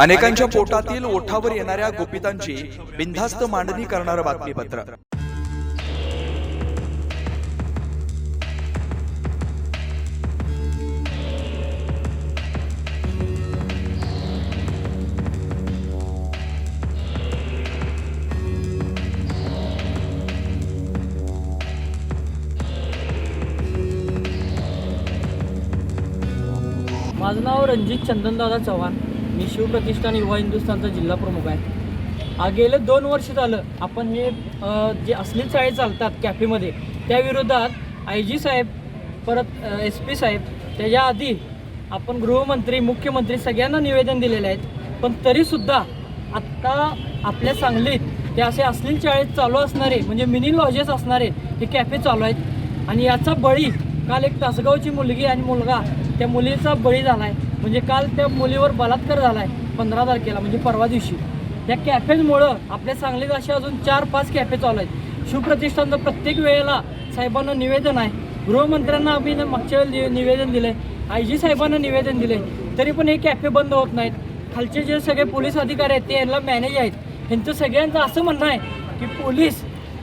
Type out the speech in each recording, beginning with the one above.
अनेकांच्या पोटातील ओठावर येणाऱ्या गुपितांची बिनधास्त मांडणी करणारं बातमीपत्र. माझं नाव रणजित चंदनदादा चव्हाण. मी शिवप्रतिष्ठान युवा हिंदुस्थानचा जिल्हा प्रमुख आहे. आ, गेले दोन वर्ष झालं आपण हे जे असली चाळे चालतात कॅफेमध्ये त्या विरोधात आय जी साहेब परत एस पी साहेब त्याच्या आधी आपण गृहमंत्री मुख्यमंत्री सगळ्यांना निवेदन दिलेले आहेत पण तरीसुद्धा आत्ता आपल्या सांगलीत ते असे अश्लील चाळीत चालू असणारे म्हणजे मिनी लॉजेस असणारे हे कॅफे चालू आहेत. आणि याचा बळी काल एक तासगावची मुलगी आणि मुलगा त्या मुलीचा बळी झाला आहे म्हणजे काल त्या मुलीवर बलात्कार झाला आहे पंधरा तारखेला म्हणजे परवा दिवशी. या कॅफेजमुळं आपल्या सांगलीत असे अजून चार पाच कॅफे चालू आहेत. शिवप्रतिष्ठानचं प्रत्येक वेळेला साहेबांना निवेदन आहे. गृहमंत्र्यांना आम्ही मागच्या वेळेला निवेदन दिलं आहे आय जी साहेबांना निवेदन दिले तरी पण हे कॅफे बंद होत नाहीत. खालचे जे सगळे पोलीस अधिकारी आहेत ते यांना मॅनेज आहेत. ह्यांचं सगळ्यांचं असं म्हणणं आहे की पोलीस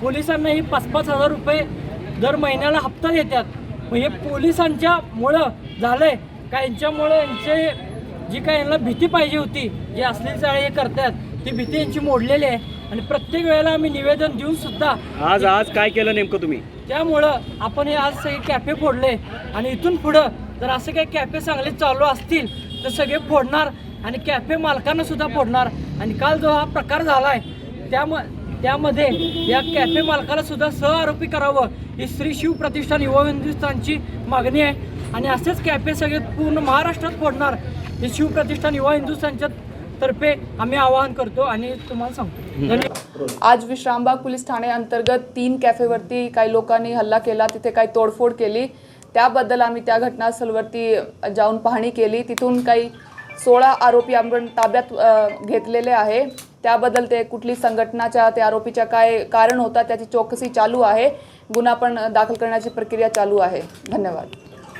पोलिसांना ही पाच पाच हजार रुपये दर महिन्याला हप्ता देतात. मग हे पोलिसांच्या मुळं आहे का यांच्यामुळं यांचे जी काय यांना भीती पाहिजे होती जे असलेली चाळे हे करतात ती भीती यांची मोडलेली आहे. आणि प्रत्येक वेळेला आम्ही निवेदन देऊन सुद्धा आज आज काय केलं नेमकं तुम्ही? त्यामुळं आपण हे आज सगळे कॅफे फोडले. आणि इथून पुढं जर असे काही कॅफे चांगले चालू असतील तर सगळे फोडणार आणि कॅफे मालकांना सुद्धा फोडणार. आणि काल जो हा प्रकार झाला आहे त्याम त्यामध्ये या कॅफे मालकाला सुद्धा सहआरोपी करावं ही श्री शिव प्रतिष्ठान युवा हिंदुस्थानची मागणी आहे. आणि असेच कॅफे सगळे पूर्ण महाराष्ट्रात फोडणार हे शिव प्रतिष्ठान युवा हिंदुस्थानच्या तर्फे आम्ही आवाहन करतो आणि तुम्हाला सांगतो. आज विश्रामबाग पोलीस ठाणे अंतर्गत तीन कॅफेवरती काही लोकांनी हल्ला केला तिथे काही तोडफोड केली. त्याबद्दल आम्ही त्या घटनास्थळवरती जाऊन पाहणी केली. तिथून काही सोळा आरोपी आपण ताब्यात घेतलेले आहे. त्याबद्दल ते कुठली संघटनाच्या त्या आरोपीच्या काय कारण होता त्याची चौकशी चालू आहे. गुन्हा पण दाखल करण्याची प्रक्रिया चालू आहे. धन्यवाद.